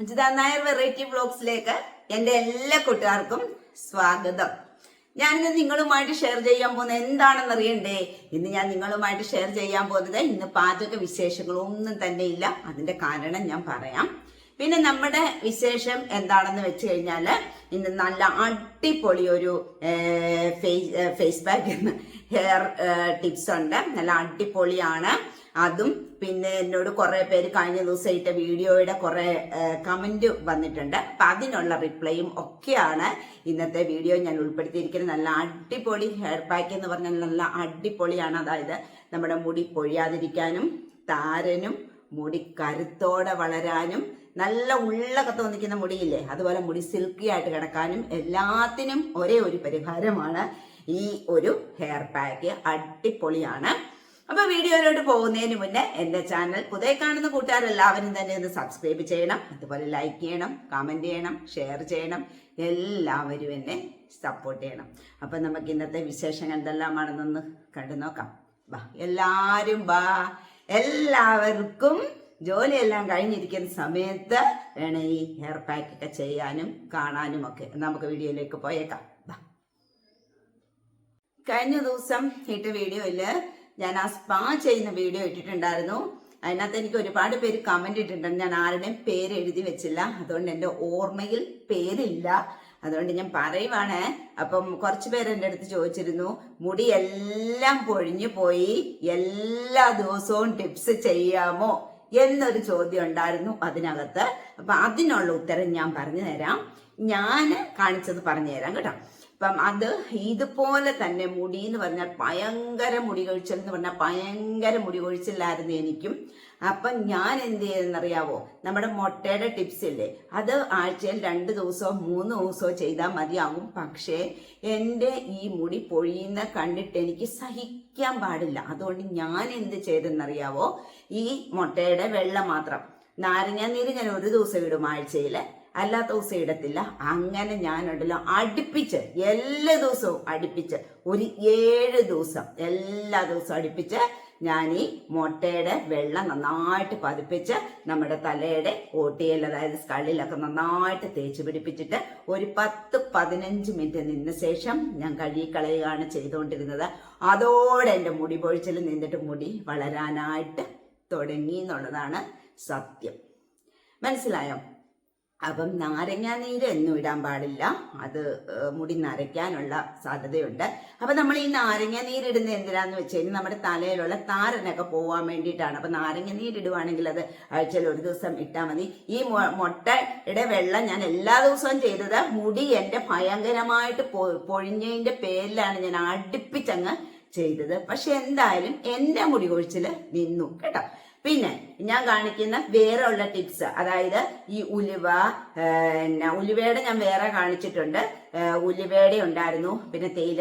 Ajitha Nair variety വ്ളോഗ്സിലേക്ക് എന്റെ എല്ലാ കൂട്ടുകാർക്കും സ്വാഗതം. ഞാനിന്ന് നിങ്ങളുമായിട്ട് ഷെയർ ചെയ്യാൻ പോകുന്നത് എന്താണെന്ന് അറിയണ്ടേ ഇന്ന് ഞാൻ നിങ്ങളുമായിട്ട് ഷെയർ ചെയ്യാൻ പോകുന്നത് ഇന്ന് പാചക വിശേഷങ്ങളൊന്നും തന്നെ ഇല്ല. അതിന്റെ കാരണം ഞാൻ പറയാം. പിന്നെ നമ്മുടെ വിശേഷം എന്താണെന്ന് വെച്ച് കഴിഞ്ഞാൽ ഇന്ന് നല്ല അടിപൊളി ഒരു face face back hair tips ഉണ്ട്. നല്ല അടിപൊളിയാണ്. അതും പിന്നെ എന്നോട് കുറെ പേര് കഴിഞ്ഞ ദിവസം ഇട്ട വീഡിയോയുടെ കുറെ കമന്റ് വന്നിട്ടുണ്ട്. അപ്പൊ അതിനുള്ള റിപ്ലൈയും ഒക്കെയാണ് ഇന്നത്തെ വീഡിയോ ഞാൻ ഉൾപ്പെടുത്തിയിരിക്കുന്നത്. നല്ല അടിപൊളി ഹെയർ പാക്ക് എന്ന് പറഞ്ഞാൽ നല്ല അടിപൊളിയാണ്. അതായത് നമ്മുടെ മുടി പൊഴിയാതിരിക്കാനും താരനും മുടി കരുത്തോടെ വളരാനും നല്ല ഉള്ളകത്ത് നിൽക്കുന്ന മുടിയില്ലേ അതുപോലെ മുടി സിൽക്കി ആയിട്ട് കിടക്കാനും എല്ലാത്തിനും ഒരേ ഒരു പരിഹാരമാണ് ഈ ഒരു ഹെയർ പാക്ക്. അടിപൊളിയാണ്. അപ്പൊ വീഡിയോയിലോട്ട് പോകുന്നതിന് മുന്നേ എന്റെ ചാനൽ പുതിയ കാണുന്ന കൂട്ടുകാരെല്ലാവരും തന്നെ ഒന്ന് സബ്സ്ക്രൈബ് ചെയ്യണം അതുപോലെ ലൈക്ക് ചെയ്യണം കമന്റ് ചെയ്യണം ഷെയർ ചെയ്യണം എല്ലാവരും എന്നെ സപ്പോർട്ട് ചെയ്യണം. അപ്പൊ നമുക്ക് ഇന്നത്തെ വിശേഷങ്ങൾ എന്തെല്ലാമാണെന്നൊന്ന് കണ്ടു നോക്കാം. വാ എല്ലാരും വാ. എല്ലാവർക്കും ജോലിയെല്ലാം കഴിഞ്ഞിരിക്കുന്ന സമയത്ത് വേണം ഈ ഹെയർ പാക്ക് ഒക്കെ ചെയ്യാനും കാണാനും ഒക്കെ. നമുക്ക് വീഡിയോയിലേക്ക് പോയേക്കാം. കഴിഞ്ഞ ദിവസം ഇട്ട വീഡിയോയിൽ ഞാൻ ആ സ്പാ ചെയ്യുന്ന വീഡിയോ ഇട്ടിട്ടുണ്ടായിരുന്നു. അതിനകത്ത് എനിക്ക് ഒരുപാട് പേര് കമന്റ് ഇട്ടിട്ടുണ്ട്. ഞാൻ ആരുടെയും പേര് എഴുതി വെച്ചില്ല. അതുകൊണ്ട് എന്റെ ഓർമ്മയിൽ പേരില്ല. അതുകൊണ്ട് ഞാൻ പറയുവാണ്. അപ്പം കുറച്ച് പേര് എന്റെ അടുത്ത് ചോദിച്ചിരുന്നു. മുടി എല്ലാം പൊഴിഞ്ഞു പോയി. എല്ലാ ദിവസവും ടിപ്സ് ചെയ്യാമോ എന്നൊരു ചോദ്യം ഉണ്ടായിരുന്നു അതിനകത്ത്. അപ്പൊ അതിനുള്ള ഉത്തരം ഞാൻ പറഞ്ഞു തരാം. ഞാൻ കാണിച്ചത് പറഞ്ഞു തരാം കേട്ടോ. അപ്പം അത് ഇതുപോലെ തന്നെ മുടി എന്ന് പറഞ്ഞാൽ ഭയങ്കര മുടി കൊഴിച്ചൽ എന്ന് പറഞ്ഞാൽ ഭയങ്കര മുടി കൊഴിച്ചില്ലായിരുന്നു എനിക്കും. അപ്പം ഞാൻ എന്ത് ചെയ്തെന്നറിയാവോ? നമ്മുടെ മുട്ടയുടെ ടിപ്സ് ഇല്ലേ? അത് ആഴ്ചയിൽ രണ്ട് ദിവസമോ മൂന്ന് ദിവസമോ ചെയ്താൽ മതിയാകും. പക്ഷേ എന്റെ ഈ മുടി പൊഴിയുന്ന കണ്ടിട്ട് എനിക്ക് സഹിക്കാൻ പാടില്ല. അതുകൊണ്ട് ഞാൻ എന്ത് ചെയ്തെന്നറിയാവോ? ഈ മുട്ടയുടെ വെള്ളം മാത്രം. നാരങ്ങ നീര് ഞാൻ ഒരു ദിവസം ഇടും ആഴ്ചയിൽ. അല്ലാത്ത ദിവസം ഇടത്തില്ല. അങ്ങനെ ഞാനുണ്ടല്ലോ അടുപ്പിച്ച് എല്ലാ ദിവസവും അടുപ്പിച്ച് ഒരു ഏഴ് ദിവസം എല്ലാ ദിവസവും അടുപ്പിച്ച് ഞാൻ ഈ മുട്ടയുടെ വെള്ളം നന്നായിട്ട് പതിപ്പിച്ച് നമ്മുടെ തലയുടെ ഓട്ടിയിൽ അതായത് സ്കള്ളിലൊക്കെ നന്നായിട്ട് തേച്ച് പിടിപ്പിച്ചിട്ട് ഒരു പത്ത് പതിനഞ്ച് മിനിറ്റ് നിന്ന ശേഷം ഞാൻ കഴുകിക്കളയുകയാണ് ചെയ്തുകൊണ്ടിരുന്നത്. അതോടെ എന്റെ മുടി പൊഴിച്ചിൽ നിന്നിട്ട് മുടി വളരാനായിട്ട് തുടങ്ങി എന്നുള്ളതാണ് സത്യം. മനസ്സിലായോ? അപ്പം നാരങ്ങ നീര് എന്നും ഇടാൻ പാടില്ല. അത് മുടി നരയ്ക്കാനുള്ള സാധ്യതയുണ്ട്. അപ്പൊ നമ്മൾ ഈ നാരങ്ങ നീരിടുന്ന എന്തിനാന്ന് വെച്ച് കഴിഞ്ഞാൽ നമ്മുടെ തലയിലുള്ള താരനൊക്കെ പോവാൻ വേണ്ടിയിട്ടാണ്. അപ്പൊ നാരങ്ങ നീരിടുവാണെങ്കിൽ അത് ആഴ്ചയിൽ ഒരു ദിവസം ഇട്ടാൽ മതി. ഈ മുട്ടയുടെ വെള്ളം ഞാൻ എല്ലാ ദിവസവും ചെയ്തത് മുടി എന്റെ ഭയങ്കരമായിട്ട് പൊഴിഞ്ഞതിന്റെ പേരിലാണ് ഞാൻ അടുപ്പിച്ചങ്ങ് ചെയ്തത്. പക്ഷെ എന്തായാലും എന്റെ മുടി കൊഴിച്ചിൽ നിന്നു കേട്ടോ. പിന്നെ ഞാൻ കാണിക്കുന്ന വേറെ ഉള്ള ടിപ്സ്. അതായത് ഈ ഉലുവ ഉലുവയുടെ ഞാൻ വേറെ കാണിച്ചിട്ടുണ്ട്. ഉലുവയുടെ ഉണ്ടായിരുന്നു. പിന്നെ തേയില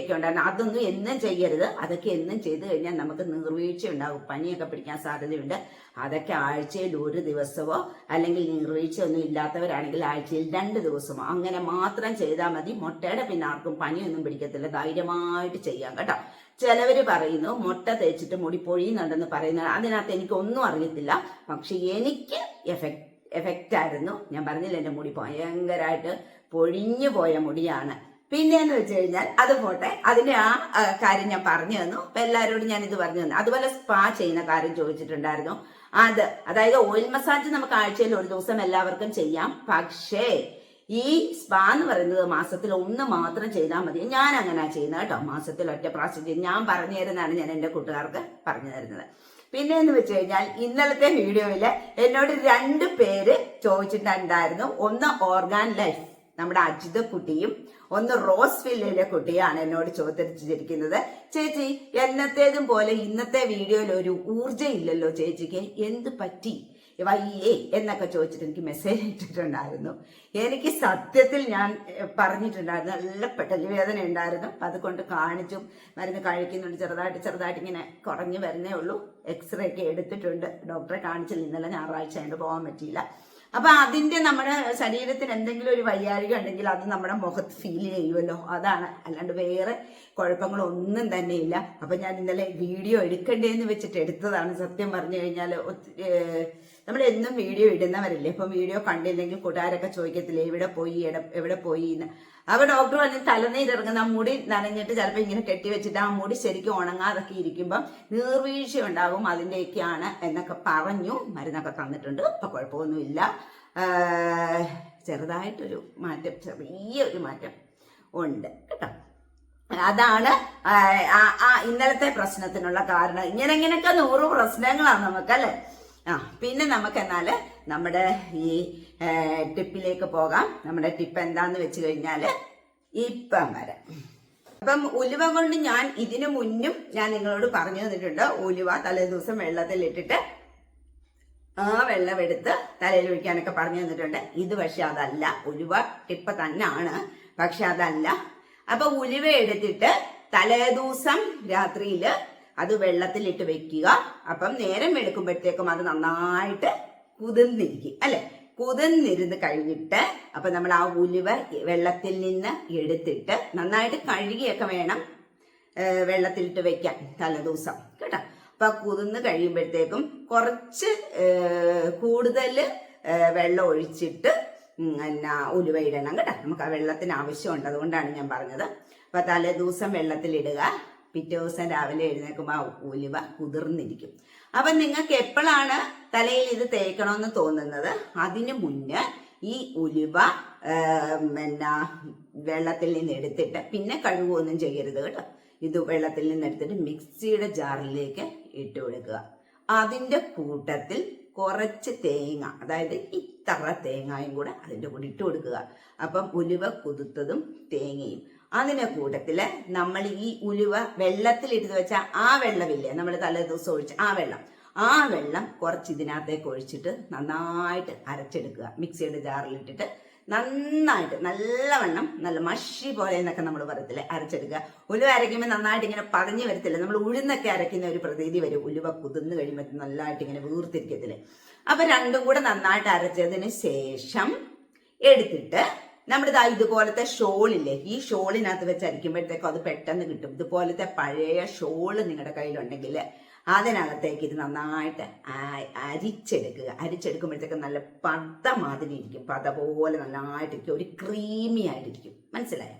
ഒക്കെ ഉണ്ടായിരുന്നു. അതൊന്നും എന്നും ചെയ്യരുത്. അതൊക്കെ എന്നും ചെയ്ത് കഴിഞ്ഞാൽ നമുക്ക് നീർവീഴ്ച ഉണ്ടാകും. പനിയൊക്കെ പിടിക്കാൻ സാധ്യതയുണ്ട്. അതൊക്കെ ആഴ്ചയിൽ ഒരു ദിവസമോ അല്ലെങ്കിൽ നീർവീഴ്ച ഒന്നും ഇല്ലാത്തവരാണെങ്കിൽ ആഴ്ചയിൽ രണ്ട് ദിവസമോ അങ്ങനെ മാത്രം ചെയ്താൽ മതി. മുട്ടയുടെ പിന്നെ ആർക്കും പനിയൊന്നും പിടിക്കത്തില്ല. ധൈര്യമായിട്ട് ചെയ്യാം കേട്ടോ. ചിലവർ പറയുന്നു മുട്ട തേച്ചിട്ട് മുടി പൊഴിയുന്നുണ്ടെന്ന് പറയുന്നത് അതിനകത്ത് എനിക്കൊന്നും അറിയത്തില്ല. പക്ഷെ എനിക്ക് എഫക്ട് എഫക്റ്റ് ആയിരുന്നു. ഞാൻ പറഞ്ഞില്ല എന്റെ മുടി ഭയങ്കരമായിട്ട് പൊഴിഞ്ഞു പോയ മുടിയാണ്. പിന്നെയെന്ന് വെച്ച് കഴിഞ്ഞാൽ അത് പോട്ടെ അതിന്റെ ആ കാര്യം ഞാൻ പറഞ്ഞു തന്നു. അപ്പൊ എല്ലാവരോടും ഞാൻ ഇത് പറഞ്ഞു തന്നു. അതുപോലെ സ്പാ ചെയ്യുന്ന കാര്യം ചോദിച്ചിട്ടുണ്ടായിരുന്നു. അത് അതായത് ഓയിൽ മസാജ് നമുക്ക് ആഴ്ചയിൽ ഒരു ദിവസം എല്ലാവർക്കും ചെയ്യാം. പക്ഷേ ഈ സ്പാ എന്ന് പറയുന്നത് മാസത്തിൽ ഒന്ന് മാത്രം ചെയ്താൽ മതി. ഞാൻ അങ്ങനെ ചെയ്യുന്നത് കേട്ടോ. മാസത്തിൽ ഒറ്റ പ്രാവശ്യം ഞാൻ പറഞ്ഞു തരുന്നതാണ് ഞാൻ എന്റെ കൂട്ടുകാർക്ക് പറഞ്ഞു തരുന്നത്. പിന്നെ എന്ന് വെച്ച് കഴിഞ്ഞാൽ ഇന്നലത്തെ വീഡിയോയിൽ എന്നോട് രണ്ട് പേര് ചോദിച്ചിട്ടുണ്ടായിരുന്നു. ഒന്ന് ഓർഗാൻ ലൈഫ് നമ്മുടെ അജിത കുട്ടിയും ഒന്ന് റോസ് വില്ലയിലെ കുട്ടിയാണ് എന്നോട് ചോദിച്ചിരിക്കുന്നത്. ചേച്ചി എന്നത്തേതും പോലെ ഇന്നത്തെ വീഡിയോയിൽ ഒരു ഊർജം ഇല്ലല്ലോ ചേച്ചിക്ക്. എന്ത് പറ്റി? വയ്യേ എന്നൊക്കെ ചോദിച്ചിട്ട് എനിക്ക് മെസ്സേജ് ഇട്ടിട്ടുണ്ടായിരുന്നു. എനിക്ക് സത്യത്തിൽ ഞാൻ പറഞ്ഞിട്ടുണ്ടായിരുന്നു. നല്ല പെട്ടൽ വേദന ഉണ്ടായിരുന്നു. അതുകൊണ്ട് കാണിച്ചും മരുന്ന് കഴിക്കുന്നുണ്ട്. ചെറുതായിട്ട് ചെറുതായിട്ട് ഇങ്ങനെ കുറഞ്ഞു വരുന്നേ ഉള്ളൂ. എക്സ്റേ ഒക്കെ എടുത്തിട്ടുണ്ട്. ഡോക്ടറെ കാണിച്ചില്ല. ഇന്നലെ ഞായറാഴ്ച ആയിട്ട് പോകാൻ പറ്റിയില്ല. അപ്പൊ അതിന്റെ നമ്മുടെ ശരീരത്തിന് എന്തെങ്കിലും ഒരു വയ്യാഴിക ഉണ്ടെങ്കിൽ അത് നമ്മുടെ മുഖത്ത് ഫീൽ ചെയ്യുമല്ലോ അതാണ്. അല്ലാണ്ട് വേറെ കുഴപ്പങ്ങളൊന്നും തന്നെ ഇല്ല. അപ്പൊ ഞാൻ ഇന്നലെ വീഡിയോ എടുക്കണ്ടേന്ന് വെച്ചിട്ട് എടുത്തതാണ്. സത്യം പറഞ്ഞു കഴിഞ്ഞാൽ നമ്മൾ എന്നും വീഡിയോ ഇടുന്നവരല്ലേ? ഇപ്പം വീഡിയോ കണ്ടില്ലെങ്കിൽ കൂട്ടുകാരൊക്കെ ചോദിക്കത്തില്ലേ എവിടെ പോയി? എവിടെ പോയി എന്ന് അപ്പൊ ഡോക്ടർ പറഞ്ഞ് തലനീരിറങ്ങുന്ന മുടി നനഞ്ഞിട്ട് ചിലപ്പോൾ ഇങ്ങനെ കെട്ടി വെച്ചിട്ട് ആ മുടി ശരിക്കും ഉണങ്ങാതൊക്കെ ഇരിക്കുമ്പം നീർവീഴ്ച ഉണ്ടാകും അതിന്റെയൊക്കെയാണ് എന്നൊക്കെ പറഞ്ഞു. മരുന്നൊക്കെ തന്നിട്ടുണ്ട്. ഇപ്പൊ കുഴപ്പമൊന്നുമില്ല. ചെറുതായിട്ടൊരു മാറ്റം ചെറിയൊരു മാറ്റം ഉണ്ട്. കേട്ടോ. അതാണ് ആ ഇന്നലത്തെ പ്രശ്നത്തിനുള്ള കാരണം. ഇങ്ങനെ ഇങ്ങനെയൊക്കെ നൂറ് പ്രശ്നങ്ങളാണ് നമുക്കല്ലേ? ആ പിന്നെ നമുക്ക് എന്നാൽ നമ്മുടെ ഈ ടിപ്പിലേക്ക് പോകാം. നമ്മുടെ ടിപ്പ് എന്താന്ന് വെച്ച് കഴിഞ്ഞാൽ ഇപ്പം വരെ. അപ്പം ഉലുവ കൊണ്ട് ഞാൻ ഇതിനു മുന്നും ഞാൻ നിങ്ങളോട് പറഞ്ഞു തന്നിട്ടുണ്ട്. ഉലുവ തലേ ദിവസം വെള്ളത്തിലിട്ടിട്ട് ആ വെള്ളം എടുത്ത് തലയിൽ ഒഴിക്കാനൊക്കെ പറഞ്ഞു തന്നിട്ടുണ്ട്. ഇത് പക്ഷെ അതല്ല. ഉലുവ ടിപ്പ് തന്നെയാണ് പക്ഷെ അതല്ല. അപ്പൊ ഉലുവ എടുത്തിട്ട് തലേദിവസം രാത്രിയിൽ അത് വെള്ളത്തിലിട്ട് വെക്കുക. അപ്പം നേരം എടുക്കുമ്പോഴത്തേക്കും അത് നന്നായിട്ട് കുതിർന്നിരിക്കും അല്ലെ? കുതിർന്നിരുന്ന് കഴിഞ്ഞിട്ട് അപ്പൊ നമ്മൾ ആ ഉലുവ വെള്ളത്തിൽ നിന്ന് എടുത്തിട്ട് നന്നായിട്ട് കഴുകിയൊക്കെ വേണം വെള്ളത്തിലിട്ട് വെക്കാൻ തലേദിവസം കേട്ടോ? അപ്പൊ കുതിർന്ന് കഴിയുമ്പോഴത്തേക്കും കുറച്ച് കൂടുതൽ വെള്ളം ഒഴിച്ചിട്ട് പിന്നെ ഉലുവ ഇടണം കേട്ടോ? നമുക്ക് ആ വെള്ളത്തിന് ആവശ്യമുണ്ട് അതുകൊണ്ടാണ് ഞാൻ പറഞ്ഞത്. അപ്പൊ തലേദിവസം വെള്ളത്തിലിടുക. പിറ്റേ ദിവസം രാവിലെ എഴുന്നേൽക്കുമ്പോൾ ആ ഉലുവ കുതിർന്നിരിക്കും. അപ്പൊ നിങ്ങൾക്ക് എപ്പോഴാണ് തലയിൽ ഇത് തേക്കണമെന്ന് തോന്നുന്നത്? അതിനു മുന്നേ ഈ ഉലുവ പിന്നെ വെള്ളത്തിൽ നിന്ന് എടുത്തിട്ട് പിന്നെ കഴുകുകയൊന്നും ചെയ്യരുത് കേട്ടോ. ഇത് വെള്ളത്തിൽ നിന്ന് എടുത്തിട്ട് മിക്സിയുടെ ജാറിലേക്ക് ഇട്ട് കൊടുക്കുക. അതിന്റെ കൂട്ടത്തിൽ കുറച്ച് തേങ്ങ അതായത് ഇത്തറ തേങ്ങയും കൂടെ അതിന്റെ കൂടെ ഇട്ട് കൊടുക്കുക. അപ്പം ഉലുവ കുതിർത്തതും തേങ്ങയും. അതിന്റെ കൂട്ടത്തിൽ നമ്മൾ ഈ ഉലുവ വെള്ളത്തിൽ എടുത്ത് വെച്ച ആ വെള്ളമില്ലേ? നമ്മൾ തലേദിവസം ഒഴിച്ച ആ വെള്ളം. ആ വെള്ളം കുറച്ച് ഇതിനകത്തേക്ക് ഒഴിച്ചിട്ട് നന്നായിട്ട് അരച്ചെടുക്കുക. മിക്സിയുടെ ജാറിലിട്ടിട്ട് നന്നായിട്ട് നല്ലവണ്ണം നല്ല മഷി പോലെ എന്നൊക്കെ നമ്മൾ പറയത്തില്ലേ? അരച്ചെടുക്കുക. ഉലുവ അരയ്ക്കുമ്പോൾ നന്നായിട്ട് ഇങ്ങനെ പതഞ്ഞു വരത്തില്ല? നമ്മൾ ഉഴുന്നൊക്കെ അരയ്ക്കുന്ന ഒരു പ്രതീതി വരും. ഉലുവ കുതിർന്ന് കഴിയുമ്പോൾ നല്ലതായിട്ട് ഇങ്ങനെ വീർത്തിരിക്കത്തില്ലേ? അപ്പൊ രണ്ടും കൂടെ നന്നായിട്ട് അരച്ചതിന് ശേഷം എടുത്തിട്ട് നമ്മളിതാ ഇതുപോലത്തെ ഷോളില്ലേ ഈ ഷോളിനകത്ത് വെച്ച് അരിക്കുമ്പോഴത്തേക്കും അത് പെട്ടെന്ന് കിട്ടും. ഇതുപോലത്തെ പഴയ ഷോൾ നിങ്ങളുടെ കയ്യിലുണ്ടെങ്കിൽ അതിനകത്തേക്ക് ഇത് നന്നായിട്ട് അരിച്ചെടുക്കുക. അരിച്ചെടുക്കുമ്പോഴത്തേക്ക് നല്ല പത മാതിരി ഇരിക്കും. പത പോലെ നന്നായിട്ടിരിക്കും. ഒരു ക്രീമി ആയിട്ടിരിക്കും. മനസ്സിലായോ?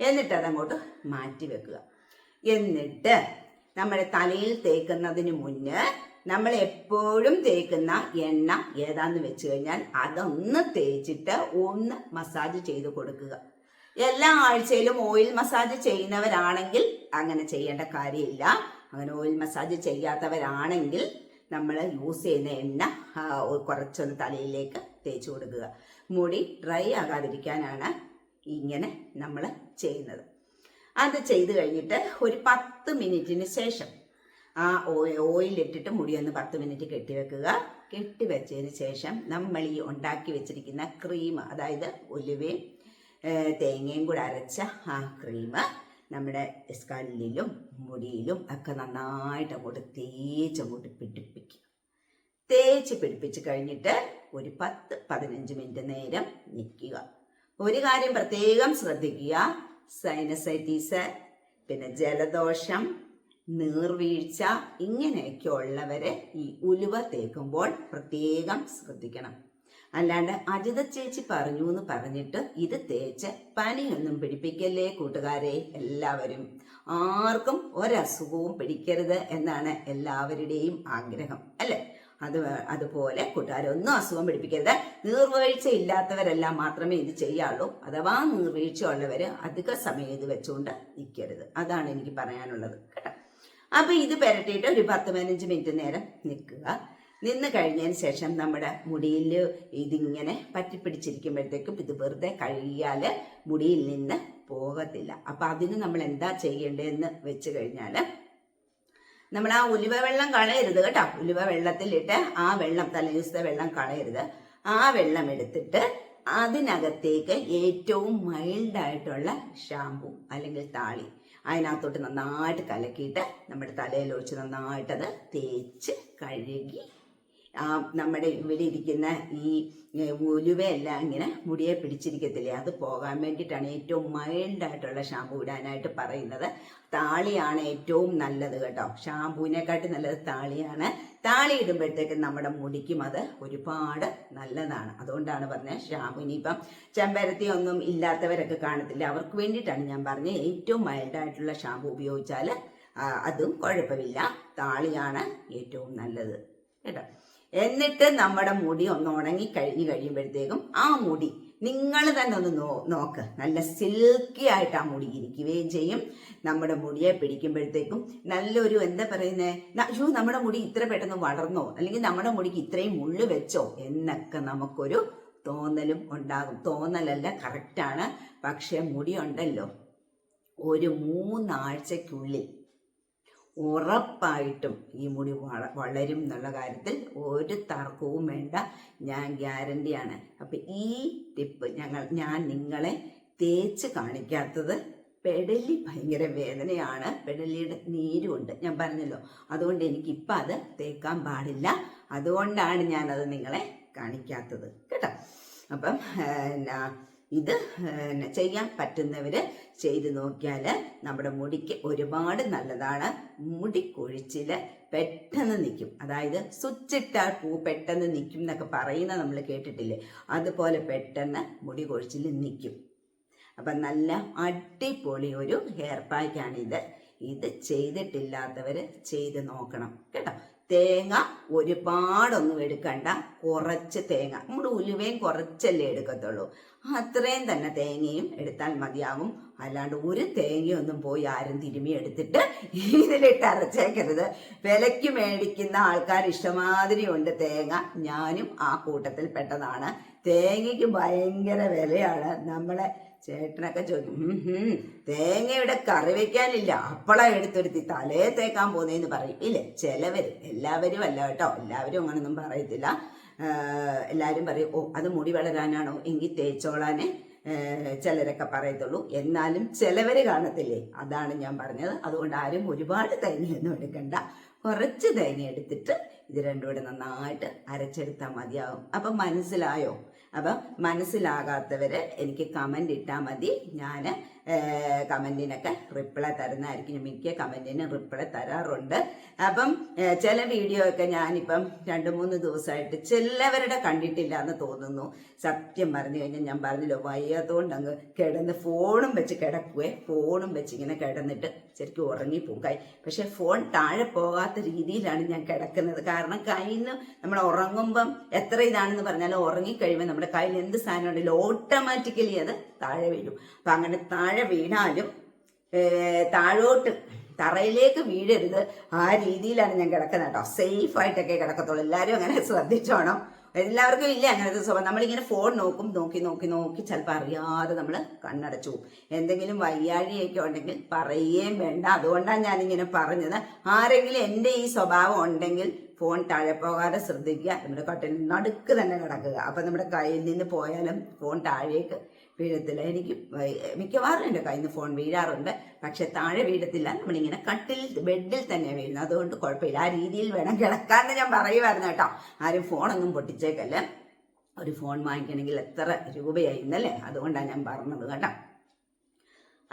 എന്നിട്ട് അതങ്ങോട്ട് മാറ്റി വെക്കുക. എന്നിട്ട് നമ്മുടെ തലയിൽ തേക്കുന്നതിന് മുന്നേ നമ്മൾ എപ്പോഴും തേക്കുന്ന എണ്ണ ഏതാന്ന് വെച്ച് കഴിഞ്ഞാൽ അതൊന്ന് തേച്ചിട്ട് ഒന്ന് മസാജ് ചെയ്ത് കൊടുക്കുക. എല്ലാ ആഴ്ചയിലും ഓയിൽ മസാജ് ചെയ്യുന്നവരാണെങ്കിൽ അങ്ങനെ ചെയ്യേണ്ട കാര്യമില്ല. അങ്ങനെ ഓയിൽ മസാജ് ചെയ്യാത്തവരാണെങ്കിൽ നമ്മൾ യൂസ് ചെയ്യുന്ന എണ്ണ കുറച്ചൊന്ന് തലയിലേക്ക് തേച്ച് കൊടുക്കുക. മുടി ഡ്രൈ ആകാതിരിക്കാനാണ് ഇങ്ങനെ നമ്മൾ ചെയ്യുന്നത്. അത് ചെയ്ത് കഴിഞ്ഞിട്ട് ഒരു പത്ത് മിനിറ്റിന് ശേഷം ആ ഓയിൽ ഇട്ടിട്ട് മുടി ഒന്ന് പത്ത് മിനിറ്റ് കെട്ടിവെക്കുക കെട്ടിവെച്ചതിന് ശേഷം നമ്മൾ ഈ ഉണ്ടാക്കി വെച്ചിരിക്കുന്ന ക്രീം അതായത് ഉലുവയും തേങ്ങയും കൂടെ അരച്ച ആ ക്രീം നമ്മുടെ സ്കല്ലിലും മുടിയിലും ഒക്കെ നന്നായിട്ട് അങ്ങോട്ട് തേച്ച് അങ്ങോട്ട് പിടിപ്പിക്കുക. തേച്ച് പിടിപ്പിച്ച് കഴിഞ്ഞിട്ട് ഒരു പത്ത് പതിനഞ്ച് മിനിറ്റ് നേരം നിൽക്കുക. ഒരു കാര്യം പ്രത്യേകം ശ്രദ്ധിക്കുക. സൈനസൈറ്റീസ് പിന്നെ ജലദോഷം നീർവീഴ്ച ഇങ്ങനെയൊക്കെ ഉള്ളവരെ ഈ ഉലുവ തേക്കുമ്പോൾ പ്രത്യേകം ശ്രദ്ധിക്കണം. അല്ലാണ്ട് അജിത ചേച്ചി പറഞ്ഞു എന്ന് പറഞ്ഞിട്ട് ഇത് തേച്ച് പനിയൊന്നും പിടിപ്പിക്കല്ലേ കൂട്ടുകാരെ എല്ലാവരും? ആർക്കും ഒരസുഖവും പിടിക്കരുത് എന്നാണ് എല്ലാവരുടെയും ആഗ്രഹം അല്ലേ? അത് അതുപോലെ കൂട്ടുകാരൊന്നും അസുഖം പിടിപ്പിക്കരുത്. നീർവീഴ്ച ഇല്ലാത്തവരെല്ലാം മാത്രമേ ഇത് ചെയ്യാവുള്ളൂ അഥവാ നീർവീഴ്ച ഉള്ളവർ അധിക സമയം ഇത് വെച്ചുകൊണ്ട് നിൽക്കരുത് അതാണ് എനിക്ക് പറയാനുള്ളത്. കേട്ടോ? അപ്പൊ ഇത് പുരട്ടിയിട്ട് ഒരു പത്ത് പതിനഞ്ച് മിനിറ്റ് നേരം നിൽക്കുക. നിന്ന് കഴിഞ്ഞതിന് ശേഷം നമ്മുടെ മുടിയിൽ ഇതിങ്ങനെ പറ്റിപ്പിടിച്ചിരിക്കുമ്പോഴത്തേക്കും ഇത് വെറുതെ കഴുകിയാൽ മുടിയിൽ നിന്ന് പോകത്തില്ല. അപ്പൊ അതിന് നമ്മൾ എന്താ ചെയ്യേണ്ടതെന്ന് വെച്ച് കഴിഞ്ഞാൽ നമ്മൾ ആ ഉലുവ വെള്ളം കളയരുത് കേട്ടോ. ഉലുവ വെള്ളത്തിലിട്ട് ആ വെള്ളം തലേദിവസത്തെ വെള്ളം കളയരുത്. ആ വെള്ളം എടുത്തിട്ട് അതിനകത്തേക്ക് ഏറ്റവും മൈൽഡായിട്ടുള്ള ഷാമ്പു അല്ലെങ്കിൽ താളി അതിനകത്തോട്ട് നന്നായിട്ട് കലക്കിയിട്ട് നമ്മുടെ തലയിൽ ഒഴിച്ച് നന്നായിട്ടത് തേച്ച് കഴുകി ആ നമ്മുടെ ഇവിടെ ഇരിക്കുന്ന ഈ ഉലുവയെല്ലാം ഇങ്ങനെ മുടിയെ പിടിച്ചിരിക്കത്തില്ലേ? അത് പോകാൻ വേണ്ടിയിട്ടാണ് ഏറ്റവും മൈൽഡായിട്ടുള്ള ഷാമ്പു ഇടാനായിട്ട് പറയുന്നത്. താളിയാണ് ഏറ്റവും നല്ലത് കേട്ടോ. ഷാമ്പുവിനെക്കാട്ടി നല്ലത് താളിയാണ്. താളി ഇടുമ്പോഴത്തേക്കും നമ്മുടെ മുടിക്കും അത് ഒരുപാട് നല്ലതാണ്. അതുകൊണ്ടാണ് പറഞ്ഞത് ഷാമ്പു ഇനിയിപ്പം ചെമ്പരത്തി ഒന്നും ഇല്ലാത്തവരൊക്കെ കാണത്തില്ല. അവർക്ക് വേണ്ടിയിട്ടാണ് ഞാൻ പറഞ്ഞത്. ഏറ്റവും മൈൽഡായിട്ടുള്ള ഷാമ്പു ഉപയോഗിച്ചാൽ അതും കുഴപ്പമില്ല. താളിയാണ് ഏറ്റവും നല്ലത്. കേട്ടോ? എന്നിട്ട് നമ്മുടെ മുടി ഒന്ന് ഉണങ്ങി കഴിഞ്ഞ് കഴിയുമ്പോഴത്തേക്കും ആ മുടി നിങ്ങൾ തന്നെ ഒന്ന് നോ നോക്ക്. നല്ല സിൽക്കി ആയിട്ട് ആ മുടി ഇരിക്കുകയും ചെയ്യും. നമ്മുടെ മുടിയെ പിടിക്കുമ്പോഴത്തേക്കും നല്ലൊരു എന്താ പറയുന്നത് ഷൂ നമ്മുടെ മുടി ഇത്ര പെട്ടെന്ന് വളർന്നോ? അല്ലെങ്കിൽ നമ്മുടെ മുടിക്ക് ഇത്രയും മുള്ളു വെച്ചോ? എന്നൊക്കെ നമുക്കൊരു തോന്നലും ഉണ്ടാകും. തോന്നലല്ല കറക്റ്റാണ് പക്ഷെ മുടിയുണ്ടല്ലോ ഒരു മൂന്നാഴ്ചക്കുള്ളിൽ ഉറപ്പായിട്ടും ഈ മുടി വള വളരും എന്നുള്ള കാര്യത്തിൽ ഒരു തർക്കവും വേണ്ട. ഞാൻ ഗ്യാരണ്ടിയാണ്. അപ്പോൾ ഈ ടിപ്പ് ഞങ്ങൾ ഞാൻ നിങ്ങളെ തേച്ച് കാണിക്കാത്തത് പെടലി ഭയങ്കര വേദനയാണ്. പെടലിയുടെ നീരുണ്ട്. ഞാൻ പറഞ്ഞല്ലോ. അതുകൊണ്ട് എനിക്കിപ്പം അത് തേക്കാൻ പാടില്ല. അതുകൊണ്ടാണ് ഞാനത് നിങ്ങളെ കാണിക്കാത്തത്. കേട്ടോ? അപ്പം എന്നാ ഇത് ചെയ്യാൻ പറ്റുന്നവർ ചെയ്ത് നോക്കിയാൽ നമ്മുടെ മുടിക്ക് ഒരുപാട് നല്ലതാണ്. മുടി കൊഴിച്ചിൽ പെട്ടെന്ന് നിൽക്കും അതായത് സ്വിച്ചിട്ടാൽ പൂ പെട്ടെന്ന് നിൽക്കും എന്നൊക്കെ പറയുന്ന നമ്മൾ കേട്ടിട്ടില്ലേ? അതുപോലെ പെട്ടെന്ന് മുടി കൊഴിച്ചിൽ നിൽക്കും അപ്പം നല്ല അടിപൊളി ഒരു ഹെയർ പാക്കാണിത്. ഇത് ചെയ്തിട്ടില്ലാത്തവർ ചെയ്ത് നോക്കണം. കേട്ടോ? തേങ്ങ ഒരുപാടൊന്നും എടുക്കണ്ട. കുറച്ച് തേങ്ങ. നമ്മുടെ ഉലുവയും കുറച്ചല്ലേ എടുക്കത്തുള്ളൂ. അത്രയും തന്നെ തേങ്ങയും എടുത്താൽ മതിയാകും അല്ലാണ്ട് ഒരു തേങ്ങയൊന്നും പോയി ആരും തിരുമി എടുത്തിട്ട് ഇതിലിട്ട് അരച്ചേക്കരുത്. വിലയ്ക്ക് മേടിക്കുന്ന ആൾക്കാർ ഇഷ്ടമാതിരി ഉണ്ട് തേങ്ങ. ഞാനും ആ കൂട്ടത്തിൽ പെട്ടതാണ്. തേങ്ങയ്ക്ക് ഭയങ്കര വിലയാണ്. നമ്മളെ ചേട്ടനൊക്കെ ചോദിക്കും "ഉം ഹും, തേങ്ങയുടെ കറി വെക്കാനില്ല. അപ്പള എടുത്തെടുത്തി തലേ തേക്കാൻ പോന്നേന്ന് പറയും. ഇല്ലേ? ചിലവര് എല്ലാവരും അല്ല കേട്ടോ. എല്ലാവരും അങ്ങനൊന്നും പറയത്തില്ല. എല്ലാവരും പറയും ഓ അത് മുടി വളരാനാണോ? എങ്കിൽ തേച്ചോളാനേ. ചിലരൊക്കെ പറയത്തുള്ളൂ. എന്നാലും ചിലവര് കാണത്തില്ലേ? അതാണ് ഞാൻ പറഞ്ഞത്. അതുകൊണ്ട് ആരും ഒരുപാട് തേങ്ങയൊന്നും എടുക്കണ്ട. കുറച്ച് തേങ്ങ എടുത്തിട്ട് ഇത് രണ്ടും കൂടെ നന്നായിട്ട് അരച്ചെടുത്താൽ മതിയാവും. അപ്പം മനസ്സിലായോ? അപ്പം മനസ്സിലാകാത്തവർ എനിക്ക് കമന്റ് ഇട്ടാൽ മതി. ഞാൻ കമന്റിനൊക്കെ റിപ്ലൈ തരുന്നതായിരിക്കും. മിക്ക കമന്റിനും റിപ്ലൈ തരാറുണ്ട്. അപ്പം ചില വീഡിയോ ഒക്കെ ഞാനിപ്പം രണ്ട് മൂന്ന് ദിവസമായിട്ട് ചിലവരുടെ കണ്ടിട്ടില്ല എന്ന് തോന്നുന്നു. സത്യം പറഞ്ഞു കഴിഞ്ഞാൽ ഞാൻ പറഞ്ഞല്ലോ വയ്യാത്തതുകൊണ്ട് അങ്ങ് കിടന്ന് ഫോണും വെച്ച് കിടക്കുവേ. ഫോണും വെച്ച് ഇങ്ങനെ കിടന്നിട്ട് ശരിക്കും ഉറങ്ങിപ്പോകും കൈ പക്ഷെ ഫോൺ താഴെ പോകാത്ത രീതിയിലാണ് ഞാൻ കിടക്കുന്നത്. കാരണം കയ്യിൽ നിന്ന് നമ്മൾ ഉറങ്ങുമ്പം എത്ര ഇതാണെന്ന് പറഞ്ഞാലും ഉറങ്ങിക്കഴിയുമ്പോൾ നമ്മുടെ കയ്യിൽ എന്ത് സാധനം ഉണ്ടെങ്കിലും ഓട്ടോമാറ്റിക്കലി അത് താഴെ വീഴും. അപ്പം അങ്ങനെ താഴെ വീണാലും താഴോട്ട് തറയിലേക്ക് വീഴരുത്. ആ രീതിയിലാണ് ഞാൻ കിടക്കുന്നത് കേട്ടോ. സേഫ് ആയിട്ടൊക്കെ കിടക്കത്തുള്ളൂ. എല്ലാവരും അങ്ങനെ ശ്രദ്ധിച്ചോണം എല്ലാവർക്കും ഇല്ല അങ്ങനത്തെ സ്വഭാവം നമ്മളിങ്ങനെ ഫോൺ നോക്കും നോക്കി നോക്കി നോക്കി ചിലപ്പോൾ അറിയാതെ നമ്മൾ കണ്ണടച്ചു എന്തെങ്കിലും വയ്യാഴിയൊക്കെ ഉണ്ടെങ്കിൽ പറയുകയും വേണ്ട. അതുകൊണ്ടാണ് ഞാനിങ്ങനെ പറഞ്ഞത്. ആരെങ്കിലും എന്റെ ഈ സ്വഭാവം ഉണ്ടെങ്കിൽ ഫോൺ താഴെ പോകാതെ ശ്രദ്ധിക്കുക. നമ്മുടെ കട്ടിൽ നടുക്ക് തന്നെ കിടക്കുക. അപ്പം നമ്മുടെ കയ്യിൽ നിന്ന് പോയാലും ഫോൺ താഴേക്ക് വീഴത്തില്ല. എനിക്ക് മിക്കവാറും എന്റെ കയ്യിൽ നിന്ന് ഫോൺ വീഴാറുണ്ട്. പക്ഷെ താഴെ വീഴത്തില്ല. നമ്മളിങ്ങനെ കട്ടിൽ ബെഡിൽ തന്നെ വീഴുന്നു അതുകൊണ്ട് കുഴപ്പമില്ല. ആ രീതിയിൽ വേണം കിടക്കാമെന്ന് ഞാൻ പറയുമായിരുന്നു കേട്ടോ. ആരും ഫോണൊന്നും പൊട്ടിച്ചേക്കല്ലേ. ഒരു ഫോൺ വാങ്ങിക്കണമെങ്കിൽ എത്ര രൂപയായിരുന്നല്ലേ? അതുകൊണ്ടാണ് ഞാൻ പറഞ്ഞത് കേട്ടോ.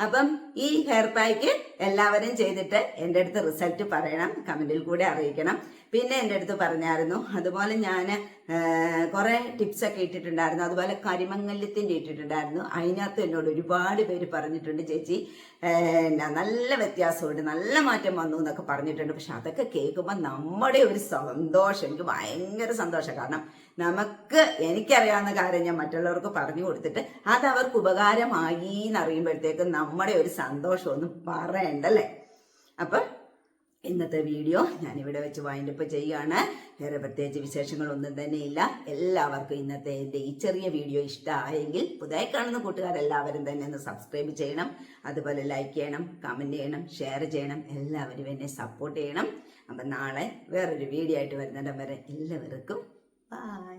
അപ്പം ഈ ഹെയർ പാക്ക് എല്ലാവരും ചെയ്തിട്ട് എന്റെ അടുത്ത് റിസൾട്ട് പറയണം കമന്റിൽ കൂടെ അറിയിക്കണം. പിന്നെ എന്റെ അടുത്ത് പറഞ്ഞായിരുന്നു അതുപോലെ ഞാൻ കുറേ ടിപ്സൊക്കെ ഇട്ടിട്ടുണ്ടായിരുന്നു. അതുപോലെ കരിമങ്ങല്യത്തിന്റെ ഇട്ടിട്ടുണ്ടായിരുന്നു. അതിനകത്ത് എന്നോട് ഒരുപാട് പേര് പറഞ്ഞിട്ടുണ്ട് ചേച്ചി. എന്നാ നല്ല വ്യത്യാസമുണ്ട് നല്ല മാറ്റം വന്നു എന്നൊക്കെ പറഞ്ഞിട്ടുണ്ട്. പക്ഷെ അതൊക്കെ കേൾക്കുമ്പോൾ നമ്മുടെ ഒരു സന്തോഷം എനിക്ക് ഭയങ്കര സന്തോഷം. കാരണം നമുക്ക് എനിക്കറിയാവുന്ന കാര്യം ഞാൻ മറ്റുള്ളവർക്ക് പറഞ്ഞു കൊടുത്തിട്ട് അത് അവർക്ക് ഉപകാരമായി എന്നറിയുമ്പോഴത്തേക്കും നമ്മുടെ ഒരു സന്തോഷം ഒന്നും പറയണ്ടല്ലേ അപ്പം ഇന്നത്തെ വീഡിയോ ഞാനിവിടെ വെച്ച് വൈൻഡപ്പ് ചെയ്യുകയാണ്. വേറെ പ്രത്യേകിച്ച് വിശേഷങ്ങളൊന്നും തന്നെ ഇല്ല. എല്ലാവർക്കും ഇന്നത്തെ എന്റെ ഈ ചെറിയ വീഡിയോ ഇഷ്ടമായെങ്കിൽ പുതിയ കാണുന്ന കൂട്ടുകാരെല്ലാവരും തന്നെ ഒന്ന് സബ്സ്ക്രൈബ് ചെയ്യണം. അതുപോലെ ലൈക്ക് ചെയ്യണം കമന്റ് ചെയ്യണം ഷെയർ ചെയ്യണം. എല്ലാവരും എന്നെ സപ്പോർട്ട് ചെയ്യണം. അപ്പം നാളെ വേറൊരു വീഡിയോ ആയിട്ട് വരുന്നിടം വരെ എല്ലാവർക്കും ബൈ